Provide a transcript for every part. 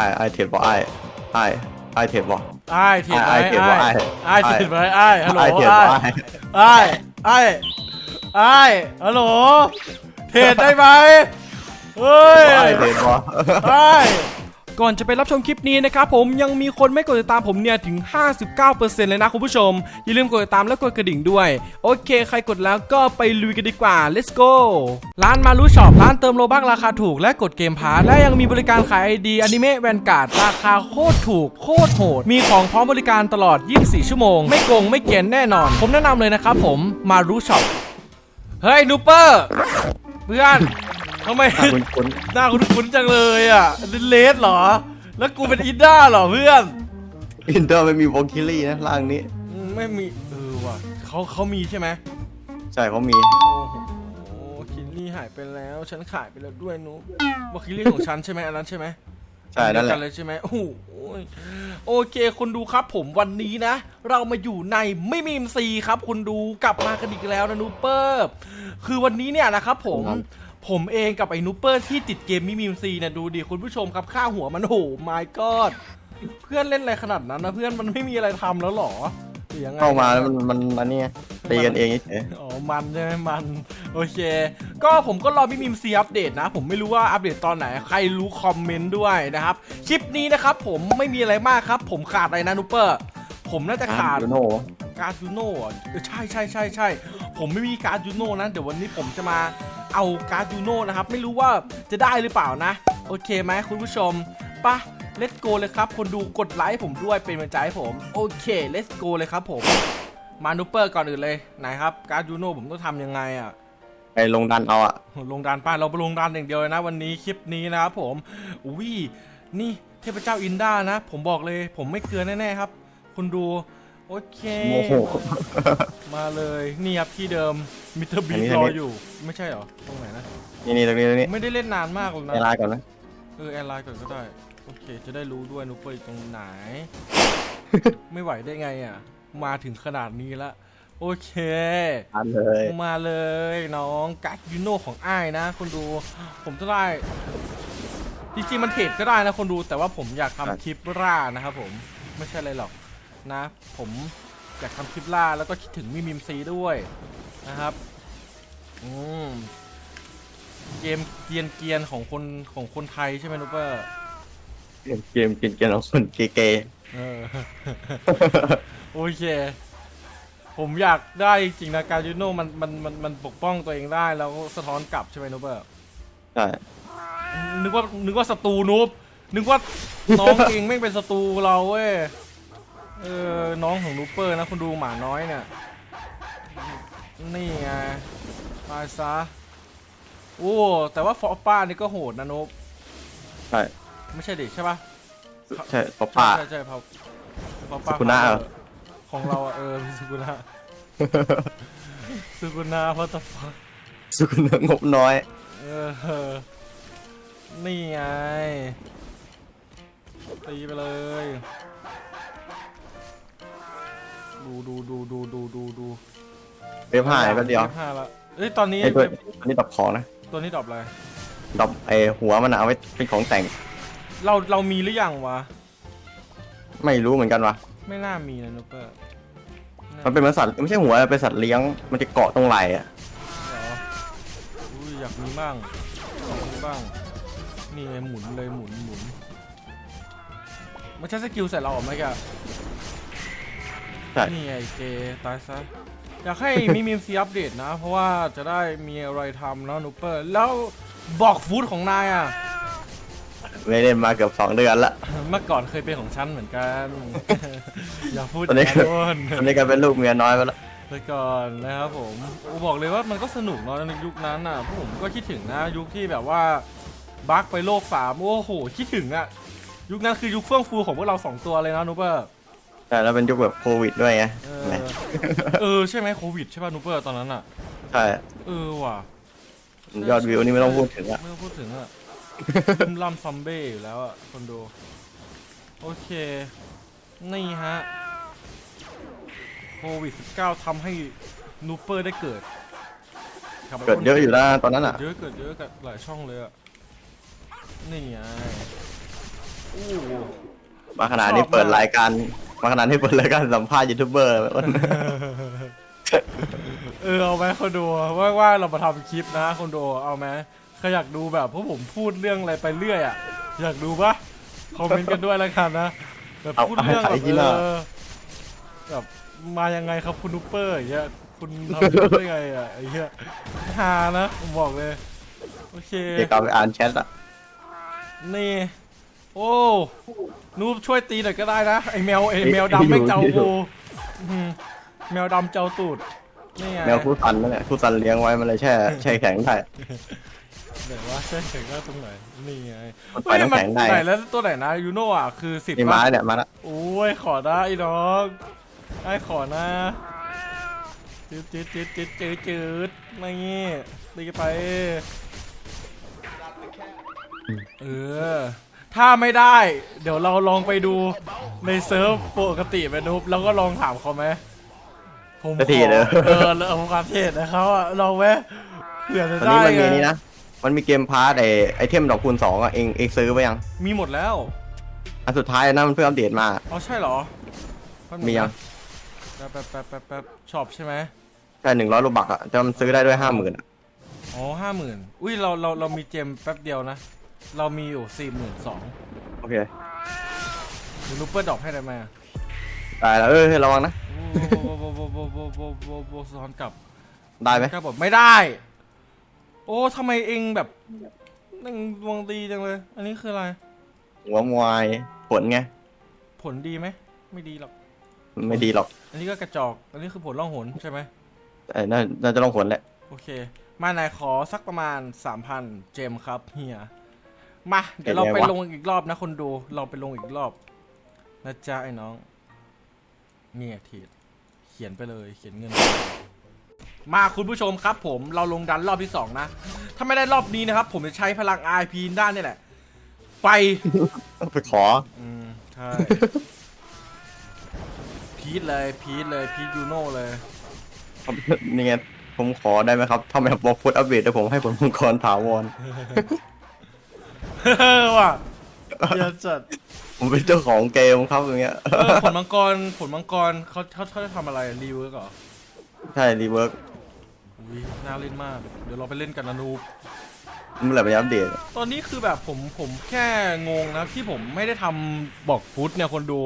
อ้ไอ้เทียบบ่ไอ้ไอ้ไอ้เทียบบ่ไอ้ายเถียดไหมอ้ายเถียดไอ้ว่าอ้ายไอ้ายเถียดไหมไอ้ายฮัลโหลไอ้เทียบไอ้าบ่ยไอ้ไอ้ไอ้ไอ้ฮัลโหลเทรดได้ไหมเฮ้ยไอ้เทียบบ่ไอ้ ก่อนจะไปรับชมคลิปนี้นะครับผมยังมีคนไม่กดติดตามผมเนี่ยถึง 59%เลยนะคุณผู้ชม อย่าลืมกดติดตามและกดกระดิ่งด้วย โอเค ใครกดแล้วก็ไปลุยกันดีกว่า let's go ร้านมารุช็อปร้านเติมโลบักราคาถูกและกดเกมพาร์และยังมีบริการขายไอดีอนิเมะแวนการ์ดราคาโคตรถูกโคตรโหด มีของพร้อมบริการตลอด 24 ชั่วโมง ไม่โกงไม่เกียนแน่นอน ผมแนะนำเลยนะครับผมมารุช็อปเฮ้ยนูเปอร์เพื่อน ทำไมคุณคุณหน้าคุ้นๆจังเลยอะเลสเหรอ แล้วกูเป็นอินด้าเหรอเพื่อนอินเตอร์ไม่มีวอลคิลี่นะร่างนี้อืมไม่มีเออว่ะเขาเขามีใช่ไหมใช่เขามีโอ้โหคิลลี่หายไปแล้วฉันขายไปแล้วด้วยนุ๊กว่าคิลลี่ของฉันใช่ไหมอันนั้นใช่ไหมใช่นั่นแหกัละเลยใช่ไหมโอ้โหโอเคคนดูครับผมวันนี้นะ เรามาอยู่ในไม่มีมซีครับคุณดูกลับมากันอีกแล้วนะนูเปอร์ คือวันนี้เนี่ยนะครับผม ผมเองกับไอ้นูเปอร์ที่ติดเกมมิมิมซีเนี่ยดูดิคุณผู้ชมครับค่าหัวมันโห my god เพื่อนเล่นอะไรขนาดนั้นนะเพื่อนมันไม่มีอะไรทำแล้วเหรอหรือยังไงเข้ามาแล้วมันมันมันนี่ไงตีกันเองเฉยอ๋อมันใช่ไหมมัน โอเค ก็ผมก็รอพี่มิมซีอัปเดตนะ ผมไม่รู้ว่าอัปเดตตอนไหน ใครรู้คอมเมนต์ด้วยนะครับ คลิปนี้นะครับผมไม่มีอะไรมากครับ ผมขาดอะไรนะนูเปอร์ ผมน่าจะขาดยูโน่การ์ดยูโน่อะเออใช่ใช่ใช่ใช่ผมไม่มีการ์ดยูโน่นะเดี๋ยววันนี้ผมจะมา เอาการ์ดยูโน่นะครับ ไม่รู้ว่าจะได้หรือเปล่านะ โอเคไหมคุณผู้ชมปะ let's go เลยครับ คนดูกดไลค์ผมด้วยเป็นกำลังใจให้ผม โอเค let's go เลยครับผม มานูเปอร์ก่อนอื่นเลยไหนครับการ์ดยูโน่ผมต้องทำยังไงอะ ไปลงดันเอาอะโหลงดานป้าเราไปลงดานอย่างเดียวเลยนะ วันนี้คลิปนี้นะครับผมอุ้ยนี่เทพเจ้าอินด้านะ ผมบอกเลย ผมไม่เกลือแน่ๆครับ คุณดู โอเคโมโห มาเลยนี่ครับที่เดิมมิเตอร์บีอันนี้รออันนี้อยู่ไม่ใช่เหรอตรงไหนนะนี่นี่ตรงนี้ตรงนี้ไม่ได้เล่นนานมากเลยนะไอ้ลายก่อนนะเออแอร์ไลน์ก่อนก็ได้ โอเค จะได้รู้ด้วยนุ๊กเปอร์อยู่ตรงไหน ไม่ไหวได้ไงอะ มาถึงขนาดนี้ละ โอเคอันเลยมาเลยน้องกักยูโน่ของอ้ายนะคนดูผมจะได้จริงๆมันเทรดก็ได้นะคนดูแต่ว่าผมอยากทำคลิปล่านะครับผมไม่ใช่อะไรหรอก นะ ผมอยากทำคลิปล่าแล้วก็คิดถึงมิมิมซีด้วยนะครับ อืมเกมเกียนเกียนของคนของคนไทยใช่ไหมนุ๊กเปอร์เกมเกมกินเกมของคนเกย์เออ โอเค ผมอยากได้จริงนะการยูโน่มันมันมันมันปกป้องตัวเองได้แล้วสะท้อนกลับใช่ไหมนุ๊กเปอร์ใช่นึกว่านึกว่าศัตรูนุ๊บนึกว่าน้องเองไม่งเป็นศัตรูเราเว้ย เออ น้องของนูเปอร์นะคุณดูหมาน้อยเนี่ย นี่ไงตายซะ โอ้ แต่ว่าฟอป้านี่ก็โหดนะนุ๊บใช่ ไม่ใช่เด็กใช่ปะใช่ป้าป้า ใช่ใช่พอพอป้าสุกุนะเหรอของเราอะเออสุกุนะสุกุนะพัตฟักสุกเนื้องบน้อย เออ นี่ไง ตีไปเลย ดูดูดูดูดูดูดูเรียบหายก็เดียวรีบห้าละเอ้ยตอนนี้ไอ้ตัวอันนี้ดับของนะตัวนี้ดรอปอะไรดับไอ้หัวมันอะเอาไว้เป็นของแต่ง เราเรามีหรือยังวะ ไม่รู้เหมือนกันวะไม่น่ามีนะนุ๊กเปอร์มันเป็นเหมือนสัตว์ไม่ใช่หัวเป็นสัตว์เลี้ยง มันจะเกาะตรงไหล่อะเหรออุ้ยอยากมีบ้างอยากมีบ้าง นี่ไงหมุนเลยหมุนหมุนไม่ใช่สกิลใส่เราออกไหมแก ใช่ นี่ไงเจตายซะ อยากให้มีมีมซีอัปเดตนะ เพราะว่าจะได้มีอะไรทำเนาะนูเปอร์ แล้วบอกฟู้ดของนายอะ ไม่เล่นมาเกือบสองเดือนละ เมื่อก่อนเคยเป็นของฉันเหมือนกัน อย่าพูดตอนนี้อย่างนั้นตอนนี้กลายเป็นลูกเมียน้อยไปแล้วไปก่อนนะครับผมผมบอกเลยว่ามันก็สนุกเนาะในยุคนั้นอะพวกผมก็คิดถึงนะยุคที่แบบว่าบั๊กไปโลกสามโอ้โหคิดถึงอะ ยุคนั้นคือยุคเฟื่องฟูของพวกเราสองตัวเลยนะนูเปอร์ ใช่แล้วเป็นยุคแบบโควิดด้วยไงเออแหมเออใช่ไหมโควิดใช่ป่ะนูเปอร์ตอนนั้นอะ ใช่เออว่ะยอดวิวนี่ไม่ต้องพูดถึงอะไม่ต้องพูดถึงอะลุ่มล่ำซอมเบ้อยู่แล้วอะคนดู โอเค นี่ฮะโควิด19ทำให้นูเปอร์ได้เกิดครับเกิดเยอะอยู่นะตอนนั้นอะเยอะเกิดเยอะกับหลายช่องเลยอะนี่ไงโอ้โหมาขนาดนี้เปิดรายการ มาขนาดนี้เปิดรายการสัมภาษณ์ยูทูบเบอร์แล้วเออเอาไหมคนดูว่าว่าเรามาทำคลิปนะคนดูเอาไหมใครอยากดูแบบพวกผมพูดเรื่องอะไรไปเรื่อยอะอยากดูปะคอมเมนต์กันด้วยแล้วกันนะแบบพูดเรื่องแบบเออแบบมายังไงครับคุณนูเปอร์อย่างเงี้ยคุณทำได้ไงอะไอ้เหี้ยฮานะผมบอกเลยโอเคเกี่ยวกับไปอ่านแชทอะนี่ โอ้ นูบช่วยตีหน่อยก็ได้นะไอแมวไอแมวดำไม่เจ้ากูอื้อหือแมวดำเจ้าตูดนี่ไงแมวคู่ซันนั่นแหละคู่ซันเลี้ยงไว้มันเลยแช่แช่แข็งได้เดี๋ยวว่าใช่แข็งได้ตรงไหนนี่ไงมันปล่อยน้ำแข็งได้ไหนแล้วตัวไหนนะยูโน่อะคือสิบนี่มาเนี่ยมาละโอ้ยขอได้ไอ้น้องไอ้ขอนะจืดจืดจืดจืดจืดจืดไม่งี้ตีกันไปเออ ถ้าไม่ได้ เดี๋ยวเราลองไปดูในเซิร์ฟปกติไปนุบแล้วก็ลองถามเขาไหมผมขจะทีอเลยเออแล้วเอาความเทศนะเขาอะลองไหมเผื่อจะตอนได้นี้มันมีไงนี่นะ มันมีเกมพาร์ตไอไอเทมดอกคูณสองอะเองเองซื้อไปยัง มีหมดแล้วอันสุดท้ายนะมันเพิ่งอัปเดตมา อ๋อใช่เหรอแป๊บนึมียัง นะแป๊บแป๊บแป๊บแป๊บช็อปใช่ไหมแค่หนึ่งร้อยรูบักอะจะมันซื้อได้ด้วยห้าหมื่นอ๋อห้าหมื่นอุ้ยเราเราเรามีเจมแป๊บเดียวนะ เรามีอยู่สี่หมื่นสองโอเค ลูเปอร์ดอกให้ได้ไหมอตายแล้วเออระวังนะโบโบโบโบโบโบโบโหโะท้ซ้อนกลับได้ไหมกลับบอกไม่ได้ โอ้ทำไมเองแบบนังดวงดีจังเลย อันนี้คืออะไร หัวมวายผลไง ผลดีไหม ไม่ดีหรอก ไม่ดีหรอกอันนี้ก็กระจอก อันนี้คือผลล่องหนใช่ไหม เออน่าจะล่องผนแหละ โอเค มาไหนขอสักประมาณสามพันเจมครับเฮีย มาเดี๋ยวเราไปลงอีกรอบนะคนดู เราไปลงอีกรอบนะจ๊ะไอ้น้องเนี่ยทีดเขียนไปเลยเขียนเงิน มาคุณผู้ชมครับ ผมเราลงดันรอบที่2นะถ้าไม่ได้รอบนี้นะครับ ผมจะใช้พลัง RP ด้านนี่แหละ ไปไปขอ อืมใช่พีทเลยพีทเลยพีทยูโน่เลยนี่ไงผมขอได้ไหมครับถ้าไม่บอกฟุตอัปเดตเดี๋ยวผมให้ผลมังกรถาวร เออว่ะเดี๋ยวจัดผมเป็นเจ้าของเกมครับอย่างเงี้ย เออผลมังกรผลมังกรเขาเขาเขาจะทำอะไรรีเวิร์กเหรอใช่รีเวิร์กอุ้ยน่าเล่นมาก เดี๋ยวเราไปเล่นกันนะนูบ เมื่อไหร่ไปอัปเดตตอนนี้คือแบบผมผมแค่งงนะที่ผมไม่ได้ทำบอกฟุตเนี่ยคนดู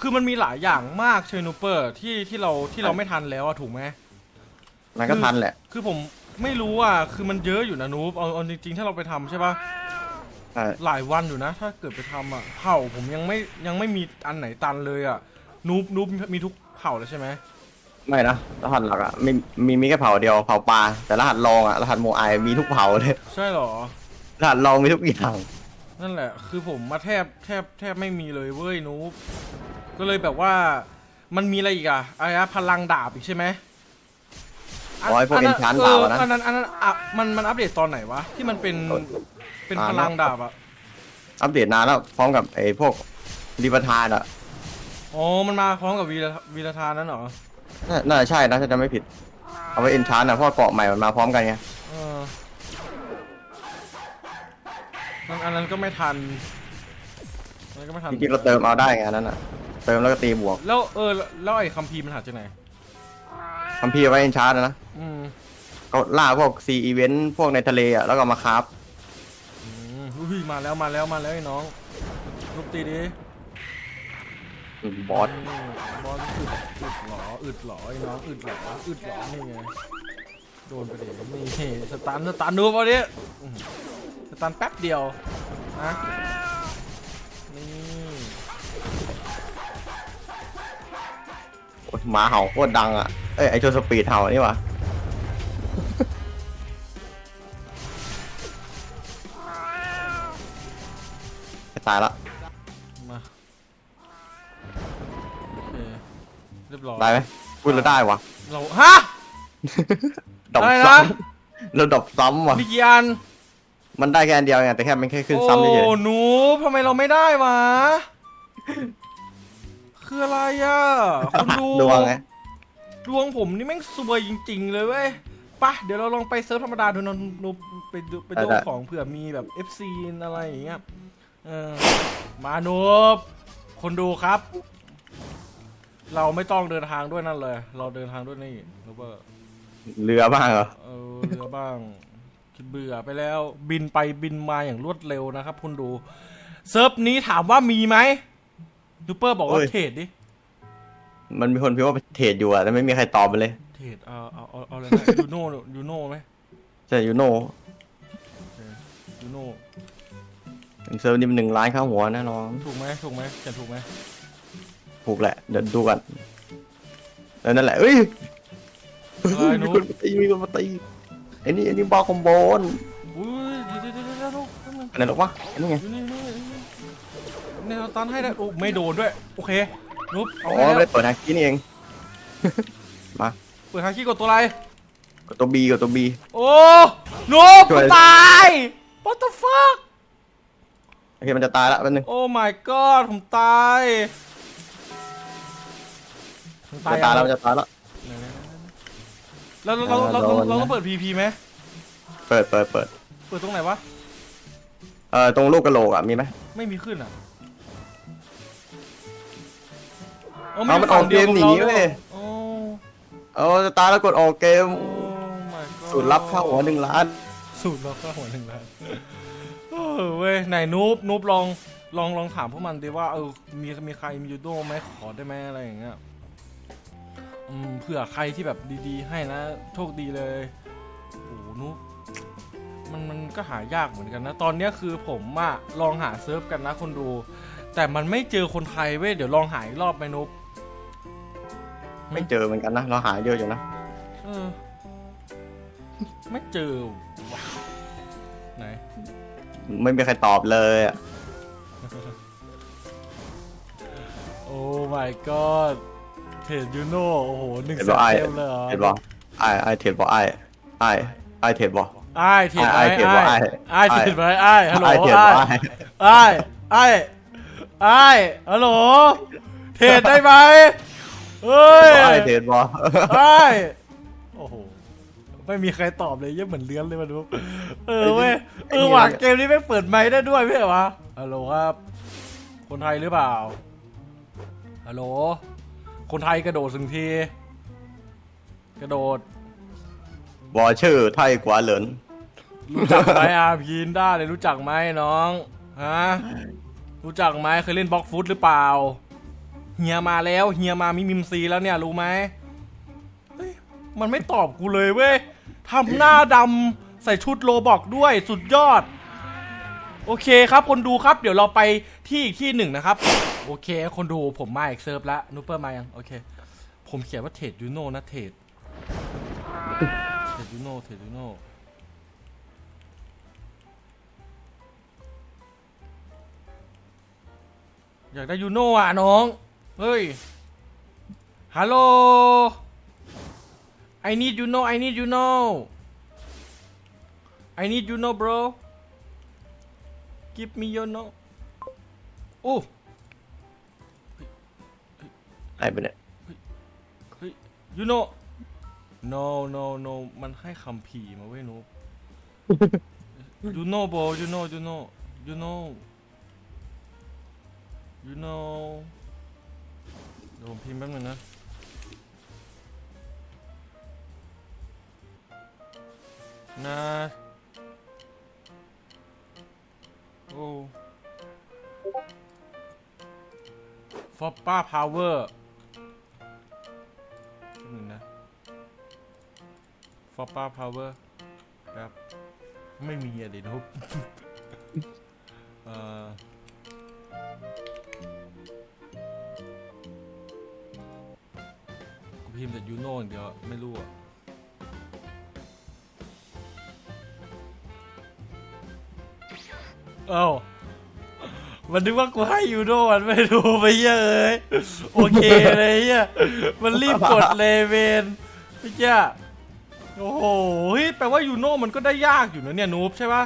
คือมันมีหลายอย่างมากเชนูเปอร์ที่ที่เราที่เราไม่ทันแล้วอะถูกไหมมันก็ทันแหละ คือผมไม่รู้อะคือมันเยอะอยู่นะนูบเอาเอาจริงๆถ้าเราไปทำใช่ปะ ใช่ หลายวันอยู่นะ ถ้าเกิดไปทำอะเผ่าผมยังไม่ยังไม่มีอันไหนตันเลยอะนูบนูบมีทุกเผ่าเลยใช่ไหมไม่นะ รหัสหลักอะมีมีมีแค่เผ่าเดียวเผ่าปลาแต่รหัสรองอะรหัสโมไอมีทุกเผ่าเลยใช่เหรอ รหัสรองมีทุกอย่าง นั่นแหละ คือผมมาแทบแทบแทบไม่มีเลยเว้ยนูบก็เลยแบบว่ามันมีอะไรอีกอะอะไรนะพลังดาบอีกใช่ไหม ร้อยพวกเอ็นชานเอเปล่าอนะ อันนั้นอันนั้นอะมันมันอัปเดตตอนไหนวะที่มันเป็นเป็นอ่าพลังดาบอะอัปเดตนานแล้วพร้อมกับไอ้พวกรีปทานอะอ๋อมันมาพร้อมกับวีรวีรทานนั่นเหรอน่าน่าจะใช่นะถ้าจะไม่ผิด เอาไว้เอ็นชานอะเพราะว่าเกาะใหม่มันมาพร้อมกันไงเออมันอันนั้นก็ไม่ทันอันนั้นก็ไม่ทันจริงๆเราเติมเอาได้ไงอันนั้นอะเติมแล้วก็ตีบวก แล้วเออแล้วไอ้คัมภีร์มันหาจากไหน คัมพีร์ไว้เอ็นชานนะอืมก็ล่าพวกซีอีเวนต์พวกในทะเลอะแล้วก็มาคราฟอืมอุ้ยมาแล้วมาแล้วมาแล้วไอ้น้องลูกตีดิอืมบอสอืมบอสอึดอึดหรออึดหรอไอ้น้องอึดหรออึดหรอนี่ไงโดนไปเดี๋ยวนี่สตันสตันดูเอาดิอื้อหือสตันแป๊บเดียวนะ หมาเห่าโคตรดังอะ เอ้ยไอโจสปีดเห่านี่หวะตายละมาโอเคเรียบร้อยได้ไหมพูดแล้วได้วะเราฮะ ดอกอะไรซ้นะำเราดอกซ้ำว่ะมีกี่อัน มันได้แค่อันเดียวไงแต่แค่มันแค่ขึ้นซ้ำเฉยโอ้หนูทำไมเราไม่ได้วะ คืออะไรอะคุณดูๆดวงไงดวงผมนี่แม่งซวยจริง ๆ เลยเว้ยไปะเดี๋ยวเราลองไปเซิร์ฟธรรมดาดูนะนูไปดูไปดูของเผื่อมีแบบ FC อะไรอย่างเงี้ยเออมานูบคนดูครับ เราไม่ต้องเดินทางด้วยนั่นเลย เราเดินทางด้วยนี่รู้ป่ะเรือบ้างเหรอเออเรือบ้างคิดเบื่อไปแล้ว บินไปบินมาอย่างรวดเร็วนะครับคุณดู เซิร์ฟนี้ถามว่ามีไหม ดูเปอร์บอกว่าเทรดดิ มันมีคนพิมพ์ว่าเทรดอยู่อะแต่ไม่มีใครตอบไปเลย เทรด เอาเอาเอาเอาอะไรนะยูโน่ยูโน่ไหมใช่ยูโน่ยูโน่เซิร์ฟนี่มันหนึ่งล้านค่าหัวแน่นอนถูกไหมถูกไหมเขียนถูกไหมถูกแหละ เดี๋ยวดูกันเออนั่นแหละเอ้ยอะไรมีนุ๊คนมาตีมีคนมาตีไอ้นี่ไอ้นี่บอลคอมโบนอุ้ยเดี๋ยวเดี๋ยวเดี๋ยวเดี๋ยวลูกแป๊บนึงอันไหนหรอกวะอันนี้ไง อยู่นี่นี่นี่เนี่ยเราตันให้ได้โอ้ไม่โดนด้วย โอเคนุ๊บเอาอ๋อให้ไม่แล้ได้วเปิดฮาคินี่เอง มาเปิดฮาคิกดตัวอะไร กดตัวบีกดตัวบี โอ้นุ๊บช่วย ตาย what the fuck โอเคมันจะตายละแป๊บนึง โอ้ my god ผมตายผมจะตายแล้วยังมันจะตายแล้วแล้วเราเราเราโดนนะเราต้องเปิด PP ไหมเปิดเปิดเปิดเปิดตรงไหนวะ เอ่อตรงลูกกระโหลกอะมีไหมไม่มีขึ้นอะ เอามันออกเกมหนีเว้ย โอ้ เอาจะตายแล้วกดออกเกมโอ้ my god สูตรลับเข้าหัวหนึ่งล้าน สูตรลับเข้าหัวหนึ่งล้านเออเว้ยไหนนูบนูบลองลองลองถามพวกมันดิว่าเออมีมีใครมียูโดไหมขอได้ไหมอะไรอย่างเงี้ยอืมเผื่อใครที่แบบดีๆ ให้นะโชคดีเลยโอ้โหนูบมันมันก็หายากเหมือนกันนะ ตอนเนี้ยคือผมอะลองหาเซิร์ฟกันนะคนดู แต่มันไม่เจอคนไทยเว้ยเดี๋ยวลองหาอีกรอบไหมนุบ ไม่เจอเหมือนกันนะ เราหาเยอะอยู่นะ เออ ไม่เจอว่ะไหน ไม่มีใครตอบเลยอะโอ้ my god เทรดยูโน่โอ้โหหนึ่งแสนเต็มเลยเหรอเทรดบอไอไอเทรดบอไอไอไอเทรดบอ ไอ้ายเทรดไหมอ้ายเทรดไอ้บ่อ้ายไอ้ายเทรดไหมไอ้ายฮัลโหลไอเทรดไอ้บอไอไอ้ไอ้ไอ้ายฮัลโหลเทรดได้ไหม เฮ้ยไอเทรดบอไอ้ายโอ้โห ไม่มีใครตอบเลยเยี่ยเหมือนเลื้อนเลยมาดู เออเว้ย เออว่ะเกมนี้ไม่งเปิดไมค์ได้ด้วยไม่ใช่เหรอวะฮัลโหลครับ คนไทยหรือเปล่า ฮัลโหล คนไทยกระโดดสึงที กระโดด บอชื่อไทยกว่าเหลินรู้จักไหมอาพีนด้าเลยรู้จักไหมน้อง ฮะ รู้จักไหมเคยเล่นบล็อกฟุตหรือเปล่า เฮียมาแล้วเฮียมามีมิมซีแล้วเนี่ยรู้ไหมเฮ้ยมันไม่ตอบกูเลยเว้ยทำหน้าดำใส่ชุดโลบอกด้วยสุดยอด โอเคครับคนดูครับ เดี๋ยวเราไปที่อีกที่หนึ่งนะครับ โอเค คนดูผมมาอีกเซิร์ฟแล้วนูเปอร์มายังโอเค ผมเขียนว่าเทรดยูโนนะเทรดเทรดยูโนเทรดยูโนอยากได้ยูโน่อะน้อง เฮ้ย ฮัลโหล I need you know I need you know I need you know bro Give me your know โอ้ไอเป็นเนี่ย เฮ้ย you know no no no มันให้คำผีมาเว้ยนุ๊ก you know bro you know you know you know you know เดี๋ยวผมพิมพ์แป๊บนึงนะนะโอ้ฟอปป้าพาวเวอร์หนึ่งนะฟอปป้าพาวเวอร์ครับ ไม่มีอะเดี๋ยวนุ๊กเอ่อ พิมพ์แต่ยูโน่อย่างเดียวไม่รู้อะเอ้ามันนึกว่ากูให้ยูโดมันไม่ดูไปเหี้ยเอ้ยโอเคเลยเหี้ยมันรีบกดเลเวนพี่เจ้าโอ้โหเฮ้ยแปลว่ายูโน่มันก็ได้ยากอยู่นะเนี่ยนูบใช่ปะ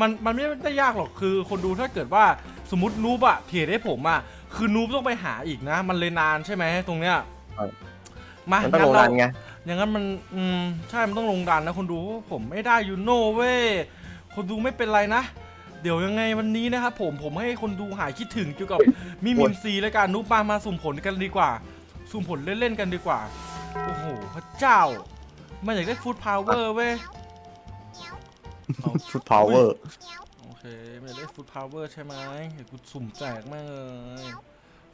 มันมันไม่ได้ยากหรอกคือคนดูถ้าเกิดว่าสมมตินูบอะเทรดให้ผมอะคือนูบต้องไปหาอีกนะ มันเลยนานใช่ไหมตรงเนี้ย มามันต้องลงดันไงอย่างนั้นมันอืมใช่มันต้องลงดันนะคนดูเพราะผมไม่ได้ยูโน่เว้ยคนดูไม่เป็นไรนะ เดี๋ยวยังไงวันนี้นะครับผมผมให้คนดูหายคิดถึงเกี่ยวกับมีมิมซีและการนุบมามาสุ่มผลกันดีกว่า สุ่มผลเล่นๆกันดีกว่า โอ้โหพระเจ้า มันอยากได้ฟูดพาวเวอร์เว้ยเอาฟุตพาวเวอร์โอเคมันอยากได้ฟูดพาวเวอร์ใช่ไหมเดี๋ยวกูสุ่มแจกแม่งเลย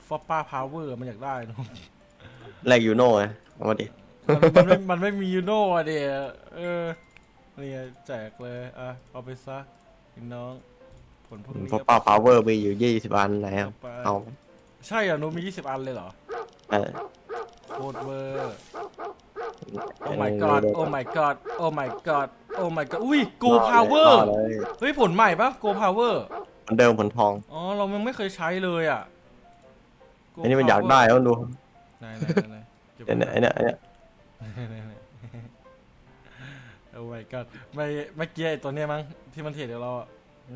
ฟอปป้าพาวเวอร์มันอยากได้เนอะ แรกยูโน่ไงเอามาดิมันมันไม่มันไม่มียูโน่อะเดียเออนี่ไงแจกเลยอะเอาไปซะพี่น้องผลพวกนี้เพราะป้าพาวเวอร์มีอยู่ยี่สิบอันแล้วไปเอาใช่เหรอหนูมี20อันเลยเหรอเออโคตรเวอร์โอ้ my god โอ้ my god โอ้ my god โอ้ my god อุ้ย go power รอเลยเฮ้ยผลใหม่ปะ go power เหมือนเดิมผลทอง อ๋อ เรายังไม่เคยใช้เลยอะ Go อันนี้มันอยากได้แล้วดู ไหนไหนไหนเก็บเนี่ยเนี่ยเนี่ยเนี่ยโอ้ my god ไม่เมื่อกี้ไอ้ตัวเนี้ยมั้งที่มันเทรดเดี๋ยวเราอะ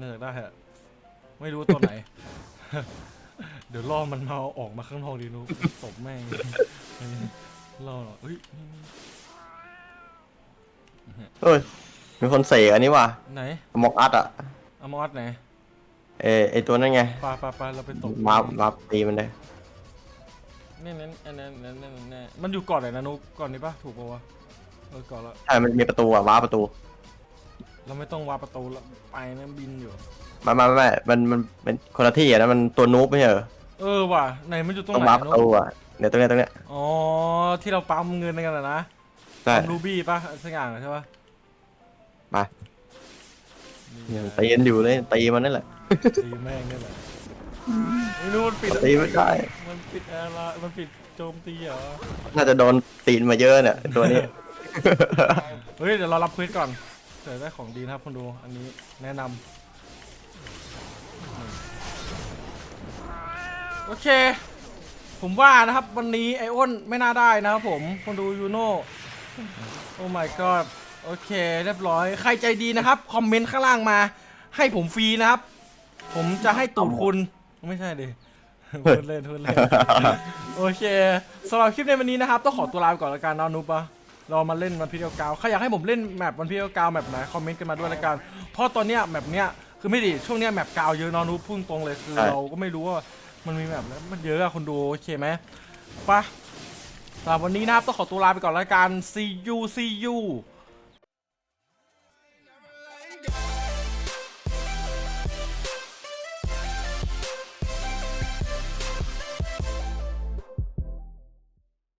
น่าจะได้อะไม่รู้ตัวไหน เดี๋ยวล่อมันมาเอาออกมาข้างนอกดีนุ๊กตบแม่งล่อหรอเฮ้ยนี่เอ้ยมีคนเสกอันนี้ว่ะไหนมอกอัดอะเอามอสไหนเออไอตัวนั่นไงปลาปลาปลาเราไปตบ มามาตีมันเลย นี่นั่นอันนั้นนั่นนั่นนั่นมันอยู่ก่อนไหนนะนุกก่อนนี้ปะถูกปะวะเออก่อนละใช่มันมีประตูอะว้าประตูเราไม่ต้องวาประตูแล้วไปนั่นบินอยู่ ไมาม่ไม่มันมันเป็นคนละที่อะนะมันตัวนูบไม่ใช่เหรอเออว่ะไหนมันอยู่ตรงต้องไหนว้าประนุตูกอะเนี่ยตรงเนี้ยตรงเนี้ยอ๋อที่เราปั๊มเงินกันอะนะใช่รูบี้ปะสักอย่างใช่ปะไปนี่เนี่ยตีกันอยู่เลยตีมันนั่นแหละ ตีแม่งนี่แหละ ไม่รู้มันปิดตีไม่ได้ มันปิดอะไรมันปิดโจมตีเหรอ น่าจะโดนตีนมาเยอะเนี่ยตัวนี้ เฮ้ย เดี๋ยวเรารับเควสก่อนเดี๋ยวได้ของดีนะครับคนดู อันนี้แนะนำโอเค ผมว่านะครับ วันนี้ไออ้นไม่น่าได้นะครับผมคนดูยูโน่โอ้ my god โอเค เรียบร้อย ใครใจดีนะครับ คอมเมนต์ข้างล่างมา ให้ผมฟรีนะครับ ผมจะให้ตูดคุณ ไม่ใช่ดิพูดเล่นพูดเล่นโอเคสำหรับคลิปในวันนี้นะครับ ต้องขอตัวลาไปก่อนละกันเนอนนุปะเรามาเล่นวันพีเดียวกาวใครอยากให้ผมเล่นแมปวันพีเดียวกาวแมปไหนคอมเมนต์กันมาด้วยละกันเพราะตอนเนี้ยแมปเนี้ยคือไม่ดีช่วงเนี้ยแมปกาวเยอะเนอนนุพุ่งตรงเลยคือใช่เราก็ไม่รู้ว่ามันมีแมปแล้วมันเยอะอะคนดูโอเคไหมไปะสำหรับวันนี้นะครับต้องขอตัวลาไปก่อนละกัน see you see you